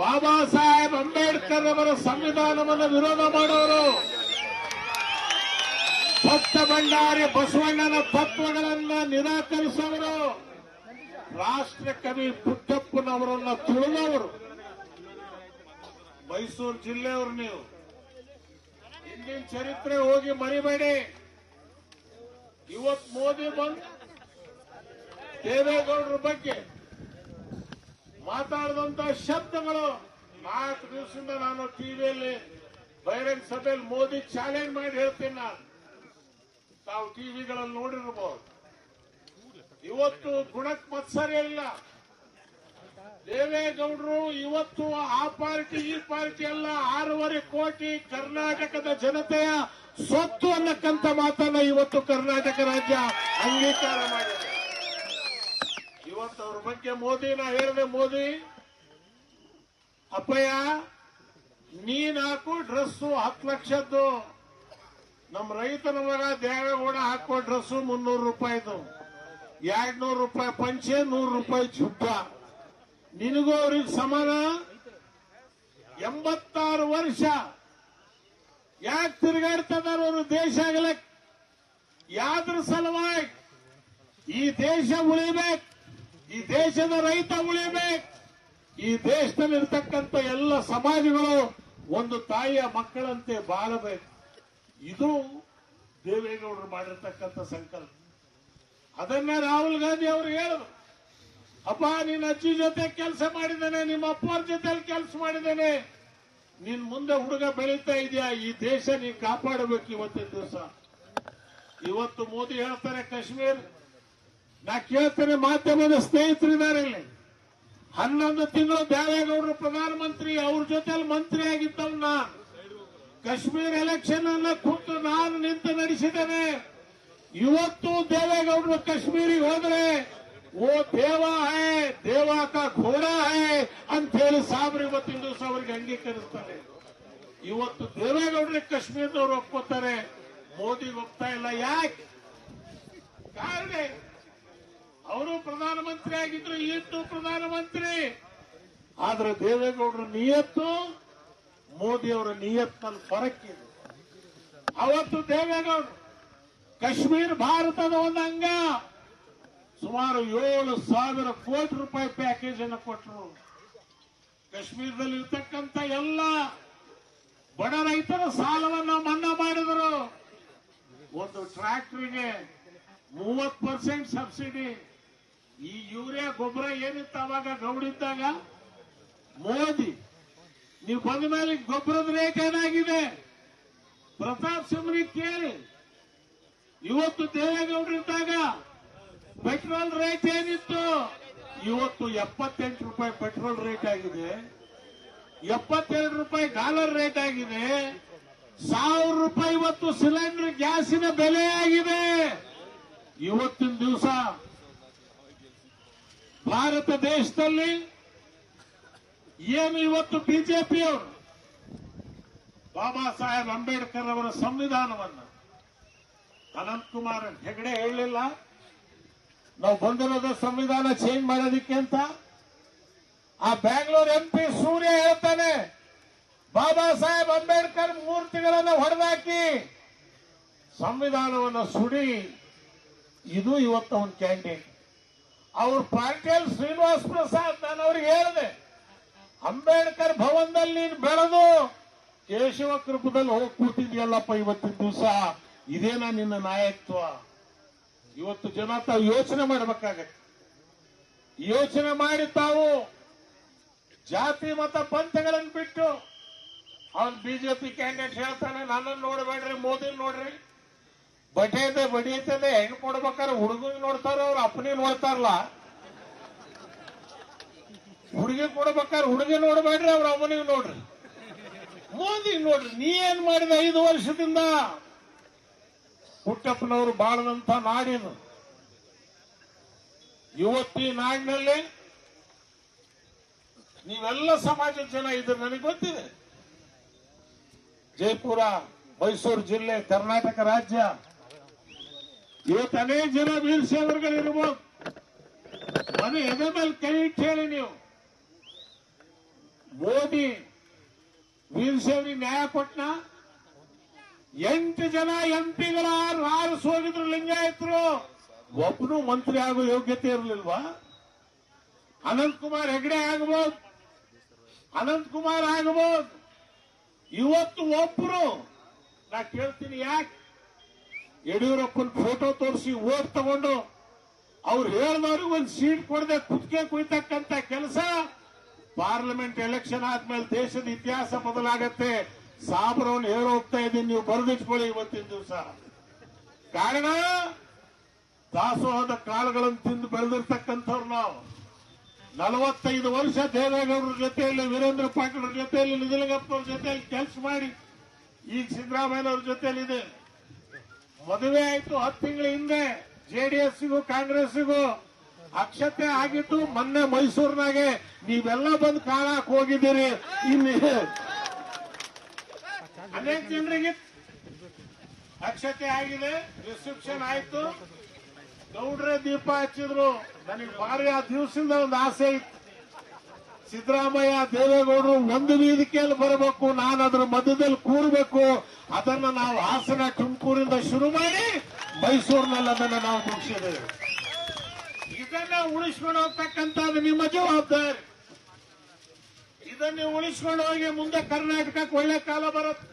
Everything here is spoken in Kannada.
ಬಾಬಾ ಸಾಹೇಬ್ ಅಂಬೇಡ್ಕರ್ ಅವರ ಸಂವಿಧಾನವನ್ನು ವಿರೋಧ ಮಾಡೋರು. ಭಕ್ತ ಭಂಡಾರಿ ಬಸವಣ್ಣನ ತತ್ವಗಳನ್ನ ನಿರಾಕರಿಸೋರು. ರಾಷ್ಟ್ರ ಕವಿ ಪುಟ್ಟಪ್ಪನವರನ್ನ ತುಳಿದವರು ಮೈಸೂರು ಜಿಲ್ಲೆಯವರು ನೀವು. ಇಂದಿನ ಚರಿತ್ರೆ ಹೋಗಿ ಮರಿಬೇಡಿ. ಇವತ್ ಮೋದಿ ಬಂದು ದೇವೇಗೌಡರ ಬಗ್ಗೆ ಮಾತಾಡಿದಂತ ಶಬ್ದಗಳು ನಾಲ್ಕು ದಿವಸದಿಂದ ನಾನು ಟಿವಿಯಲ್ಲಿ ಬಹಿರಂಗ ಸಭೆಯಲ್ಲಿ ಮೋದಿ ಚಾಲೆಂಜ್ ಮಾಡಿ ಹೇಳ್ತೀನಿ ನಾನು. ತಾವು ಟಿವಿಗಳಲ್ಲಿ ನೋಡಿರಬಹುದು ಇವತ್ತು ಗುಣಕ್ ಮತ್ಸರ ಇಲ್ಲ. ದೇವೇಗೌಡರು ಇವತ್ತು ಆ ಪಾರ್ಟಿ ಈ ಪಾರ್ಟಿ ಎಲ್ಲ ಆರೂವರೆ ಕೋಟಿ ಕರ್ನಾಟಕದ ಜನತೆಯ ಸ್ವತ್ತು ಅನ್ನಕ್ಕಂತ ಮಾತನ್ನ ಇವತ್ತು ಕರ್ನಾಟಕ ರಾಜ್ಯ ಅಂಗೀಕಾರ ಮಾಡಿದೆ. ಅವ್ರ ಬಗ್ಗೆ ಮೋದಿ, ನಾ ಹೇಳಿದೆ ಮೋದಿ, ಅಪ್ಪಯ್ಯ, ನೀನ್ ಹಾಕೋ ಡ್ರೆಸ್ಸು ಹತ್ತು ಲಕ್ಷದ್ದು. ನಮ್ಮ ರೈತನ ಮಗ ದೇವೇಗೌಡ ಹಾಕೋ ಡ್ರೆಸ್ಸು ಮುನ್ನೂರು ರೂಪಾಯಿದು. ಎರಡ್ನೂರು ರೂಪಾಯಿ ಪಂಚೆ, ನೂರು ರೂಪಾಯಿ ಚುಟ್ಟ ನಿನಗೂ ಅವ್ರಿಗೆ ಸಮಾನ? ಎಂಬತ್ತಾರು ವರ್ಷ. ಯಾಕೆ ತಿರುಗಾಡ್ತದಾರ ಅವರು ದೇಶ ಆಗಲಕ್ ಯಾದ್ರ ಸಲುವಾಗಿ ಈ ದೇಶ ಉಳಿಬೇಕು. ದೇಶದ ರೈತ ಉಳಿಬೇಕು ಈ ದೇಶದಲ್ಲಿರ್ತಕ್ಕಂಥ ಎಲ್ಲ ಸಮಾಜಗಳು ಒಂದು ತಾಯಿಯ ಮಕ್ಕಳಂತೆ ಬಾಳಬೇಕು. ಇದು ದೇವೇಗೌಡರು ಮಾಡಿರ್ತಕ್ಕಂಥ ಸಂಕಲ್ಪ. ಅದನ್ನ ರಾಹುಲ್ ಗಾಂಧಿ ಅವರು ಹೇಳಿದ್ರು ಅಪ್ಪ, ನಿನ್ನ ಅಜ್ಜಿ ಜೊತೆ ಕೆಲಸ ಮಾಡಿದ್ದೇನೆ, ನಿಮ್ಮ ಅಪ್ಪವ್ರ ಜೊತೆ ಕೆಲಸ ಮಾಡಿದ್ದೇನೆ. ನಿನ್ ಮುಂದೆ ಹುಡುಗ ಬೆಳೀತಾ ಇದೆಯಾ? ಈ ದೇಶ ನೀನ್ ಕಾಪಾಡಬೇಕು ಇವತ್ತಿನ ದಿವಸ. ಇವತ್ತು ಮೋದಿ ಹೇಳ್ತಾರೆ, ಕಾಶ್ಮೀರ್ ನಾ ಕೇಳ್ತೇನೆ ಮಾಧ್ಯಮದ ಸ್ನೇಹಿತರಿದ್ದಾರೆ ಇಲ್ಲಿ. ಹನ್ನೊಂದು ತಿಂಗಳು ದೇವೇಗೌಡರು ಪ್ರಧಾನಮಂತ್ರಿ, ಅವ್ರ ಜೊತೆಲಿ ಮಂತ್ರಿ ಆಗಿದ್ದವ್ ನಾನು ಕಾಶ್ಮೀರ್ ಎಲೆಕ್ಷನ್ ಅನ್ನ ಕುಂತು ನಾನು ನಿಂತು ನಡೆಸಿದ್ದೇನೆ. ಇವತ್ತು ದೇವೇಗೌಡರು ಕಾಶ್ಮೀರಿಗೆ ಹೋದ್ರೆ, ಓ ದೇವ ಹೇ, ದೇವ ಕಾ ಘೋಡಾ ಹೇ ಅಂತ ಹೇಳಿ ಸಾಬ್ರು ಇವತ್ತಿನ ದಿವಸ ಅವರಿಗೆ ಅಂಗೀಕರಿಸ್ತಾರೆ. ಇವತ್ತು ದೇವೇಗೌಡರಿಗೆ ಕಾಶ್ಮೀರದವ್ರು ಒಪ್ಕೋತಾರೆ. ಮೋದಿಗೆ ಒಪ್ತಾ ಇಲ್ಲ. ಯಾಕೆ? ಕಾರಣ ಅವರು ಪ್ರಧಾನಮಂತ್ರಿ ಆಗಿದ್ರು ಈತು ಪ್ರಧಾನಮಂತ್ರಿ. ಆದ್ರೆ ದೇವೇಗೌಡರ ನಿಯತ್ತು ಮೋದಿ ಅವರ ನಿಯತ್ನಲ್ಲಿ ಫರಕ್ ಇದೆ ಅವತ್ತು ದೇವೇಗೌಡರು ಕಾಶ್ಮೀರ ಭಾರತದ ಒಂದು ಅಂಗ. ಸುಮಾರು ಏಳು ಸಾವಿರ ಕೋಟಿ ರೂಪಾಯಿ ಪ್ಯಾಕೇಜ್ ಅನ್ನು ಕೊಟ್ಟರು ಕಾಶ್ಮೀರದಲ್ಲಿ ಇರ್ತಕ್ಕಂಥ ಎಲ್ಲ ಬಡ ರೈತರ ಸಾಲವನ್ನು ಮನ್ನಾ ಮಾಡಿದರು. ಒಂದು ಟ್ರ್ಯಾಕ್ಟರ್ಗೆ ಮೂವತ್ತು ಪರ್ಸೆಂಟ್ ಸಬ್ಸಿಡಿ ಈ ಯೂರಿಯಾ ಗೊಬ್ಬರ ಏನಿತ್ತು ಅವಾಗ ಗೌಡಿದ್ದಾಗ ಮೋದಿ. ನೀವು ಬಂದ ಮೇಲೆ ಗೊಬ್ಬರದ ರೇಟ್ ಏನಾಗಿದೆ? ಪ್ರತಾಪ್ ಸಿಂಹನಿ ಕೇಳಿ. ಇವತ್ತು ದೇವೇಗೌಡರಿದ್ದಾಗ ಪೆಟ್ರೋಲ್ ರೇಟ್ ಏನಿತ್ತು? ಇವತ್ತು ಎಪ್ಪತ್ತೆಂಟು ರೂಪಾಯಿ ಪೆಟ್ರೋಲ್ ರೇಟ್ ಆಗಿದೆ. ಎಪ್ಪತ್ತೆರಡು ರೂಪಾಯಿ ಡಾಲರ್ ರೇಟ್ ಆಗಿದೆ. ಸಾವಿರ ರೂಪಾಯಿ ಇವತ್ತು ಸಿಲಿಂಡರ್ ಗ್ಯಾಸಿನ ಬೆಲೆ ಆಗಿದೆ. ಇವತ್ತಿನ ದಿವಸ ಭಾರತ ದೇಶದಲ್ಲಿ ಏನು ಇವತ್ತು ಬಿಜೆಪಿಯವರು? ಬಾಬಾ ಸಾಹೇಬ್ ಅಂಬೇಡ್ಕರ್ ಅವರ ಸಂವಿಧಾನವನ್ನು ಅನಂತಕುಮಾರ್ ಹೆಗಡೆ ಹೇಳಲಿಲ್ಲ. ನಾವು ಬಂದಿರೋದ ಸಂವಿಧಾನ ಚೇಂಜ್ ಮಾಡೋದಿಕ್ಕೆ ಅಂತ. ಆ ಬ್ಯಾಂಗ್ಳೂರ್ ಎಂ ಪಿ ಸೂರ್ಯ ಹೇಳ್ತಾನೆ, ಬಾಬಾ ಸಾಹೇಬ್ ಅಂಬೇಡ್ಕರ್ ಮೂರ್ತಿಗಳನ್ನು ಹೊಡೆದಾಕಿ ಸಂವಿಧಾನವನ್ನು ಸುಡಿ. ಇದು ಇವತ್ತು ಒಂದು ಕ್ಯಾಂಡಿಡೇಟ್ ಅವ್ರ ಪಾರ್ಟಿಯಲ್ಲಿ ಶ್ರೀನಿವಾಸ್ ಪ್ರಸಾದ್ ನಾನು ಅವ್ರಿಗೆ ಹೇಳಿದೆ, ಅಂಬೇಡ್ಕರ್ ಭವನದಲ್ಲಿ ನೀನು ಬೆಳೆದು ಕೇಶವ ಕೃಪದಲ್ಲಿ ಹೋಗಿ ಕೂತಿದ್ಯಲ್ಲಪ್ಪ ಇವತ್ತಿನ ದಿವಸ? ಇದೇನಾ ನಿನ್ನ ನಾಯಕತ್ವ? ಇವತ್ತು ಜನ ತಾವು ಯೋಚನೆ ಮಾಡಬೇಕಾಗತ್ತೆ. ಯೋಚನೆ ಮಾಡಿ ತಾವು ಜಾತಿ, ಮತ, ಪಂಥಗಳನ್ನು ಬಿಟ್ಟು ಅವನ್ ಬಿಜೆಪಿ ಕ್ಯಾಂಡಿಡೇಟ್ ಹೇಳ್ತಾನೆ, ನನ್ನನ್ನು ನೋಡಬೇಡ್ರಿ ಮೋದಿ ನೋಡ್ರಿ. ಬಟೇದೆ ಬಡಿಯತದೆ ಹೆಣ್ಣು ಕೊಡ್ಬೇಕಾದ್ರೆ ಹುಡುಗನ್ ನೋಡ್ತಾರ ಅವ್ರ ಅಪ್ಪನಿ ನೋಡ್ತಾರಲ್ಲ. ಹುಡುಗಿ ಕೊಡ್ಬೇಕಾದ್ರೆ ಹುಡುಗಿ ನೋಡ್ಬೇಡ್ರಿ ಅವ್ರ ಅಮ್ಮನಿಗೆ ನೋಡ್ರಿ. ಮೋದಿ ನೋಡ್ರಿ, ನೀ ಏನ್ ಮಾಡಿದ ಐದು ವರ್ಷದಿಂದ? ಪುಟ್ಟಪ್ಪನವರು ಬಾಳದಂತ ನಾಡಿನ ಇವತ್ತಿ ನಾಡಿನಲ್ಲಿ ನೀವೆಲ್ಲ ಸಮಾಜದ ಜನ ಇದ್ರೆ ನನಗೆ ಗೊತ್ತಿದೆ. ಜೈಪುರ, ಮೈಸೂರು ಜಿಲ್ಲೆ, ಕರ್ನಾಟಕ ರಾಜ್ಯ ಇವತ್ತು ಜನ ವೀರ ಸೇವರ್ಗಳಿರ್ಬೋದು ಮನೆ ಎದೆ ಮೇಲೆ ಕೈ ಹೇಳಿ ನೀವು. ಮೋದಿ ವೀರಶೈವರಿಗೆ ನ್ಯಾಯ ಕೊಟ್ಟನ ಎಂಟು ಜನ ಎಂಪಿಗಳ ಆರು ಹೋಗಿದ್ರು ಲಿಂಗಾಯತರು. ಒಬ್ಬನು ಮಂತ್ರಿ ಆಗೋ ಯೋಗ್ಯತೆ ಇರಲಿಲ್ವಾ? ಅನಂತಕುಮಾರ್ ಹೆಗಡೆ ಆಗಬಹುದು ಅನಂತಕುಮಾರ್ ಆಗಬಹುದು ಇವತ್ತು ಒಬ್ರು, ನಾ ಕೇಳ್ತೀನಿ ಯಾಕೆ? ಯಡಿಯೂರಪ್ಪನ ಫೋಟೋ ತೋರಿಸಿ ಓಟ್ ತಗೊಂಡು ಅವ್ರು ಹೇಳಿದವ್ರಿಗೆ ಒಂದು ಸೀಟ್ ಕೊಡದೆ ಕುತ್ತಿಗೆ ಕುಯ್ತಕ್ಕಂತ ಕೆಲಸ. ಪಾರ್ಲಿಮೆಂಟ್ ಎಲೆಕ್ಷನ್ ಆದ್ಮೇಲೆ ದೇಶದ ಇತಿಹಾಸ ಬದಲಾಗತ್ತೆ ಸಾಬ್ರವನ್ನ ಹೇಳಿ ಹೋಗ್ತಾ ಇದ್ದೀನಿ, ನೀವು ಬರೆದಿಟ್ಕೊಳ್ಳಿ ಇವತ್ತಿನ ದಿವಸ. ಕಾರಣ, ದಾಸೋಹದ ಕಾಳುಗಳನ್ನು ತಿಂದು ಬೆಳೆದಿರ್ತಕ್ಕಂಥವ್ರು ನಾವು. ನಲವತ್ತೈದು ವರ್ಷ ದೇವೇಗೌಡರ ಜೊತೆಯಲ್ಲಿ, ವೀರೇಂದ್ರ ಪಾಟೀಲ್ ಜೊತೆಯಲ್ಲಿ, ನಿಜಲಿಂಗಪ್ಪನವ್ರ ಜೊತೆಯಲ್ಲಿ ಕೆಲಸ ಮಾಡಿ ಈಗ ಸಿದ್ದರಾಮಯ್ಯನವ್ರ ಜೊತೆಯಲ್ಲಿದೆ. ಮದುವೆ ಆಯ್ತು ಹತ್ತು ತಿಂಗಳ ಹಿಂದೆ ಜೆಡಿಎಸ್ಗೂ ಕಾಂಗ್ರೆಸ್ಗೂ ಅಕ್ಷತೆ ಆಗಿತ್ತು ಮೊನ್ನೆ ಮೈಸೂರಿನಾಗೆ. ನೀವೆಲ್ಲ ಬಂದು ಕಾಣಕ್ ಹೋಗಿದ್ದೀರಿ. ಇಲ್ಲಿ ಅನೇಕ ಜನರಿಗೆ ಅಕ್ಷತೆ ಆಗಿದೆ ರಿಸೆಪ್ಷನ್ ಆಯ್ತು. ಗೌಡ್ರೆ ದೀಪ ಹಚ್ಚಿದ್ರು. ನನಗೆ ಭಾರಿ ಆ ದಿವಸದಿಂದ ಒಂದು ಆಸೆ ಇತ್ತು. ಸಿದ್ದರಾಮಯ್ಯ, ದೇವೇಗೌಡರು ಒಂದು ವೇದಿಕೆಯಲ್ಲಿ ಬರಬೇಕು, ನಾನು ಅದರ ಮಧ್ಯದಲ್ಲಿ ಕೂರಬೇಕು. ಅದನ್ನ ನಾವು ಹಾಸನ ತುಮಕೂರಿಂದ ಶುರು ಮಾಡಿ ಮೈಸೂರಿನಲ್ಲಿ ಅದನ್ನ ನಾವು ಮುಗಿಸಿದ್ದೇವೆ. ಇದನ್ನ ಉಳಿಸ್ಕೊಂಡು ಹೋಗ್ತಕ್ಕಂತ ನಿಮ್ಮ ಜವಾಬ್ದಾರಿ. ಇದನ್ನ ಉಳಿಸ್ಕೊಂಡು ಹೋಗಿ ಮುಂದೆ ಕರ್ನಾಟಕಕ್ಕೆ ಒಳ್ಳೆ ಕಾಲ ಬರುತ್ತೆ.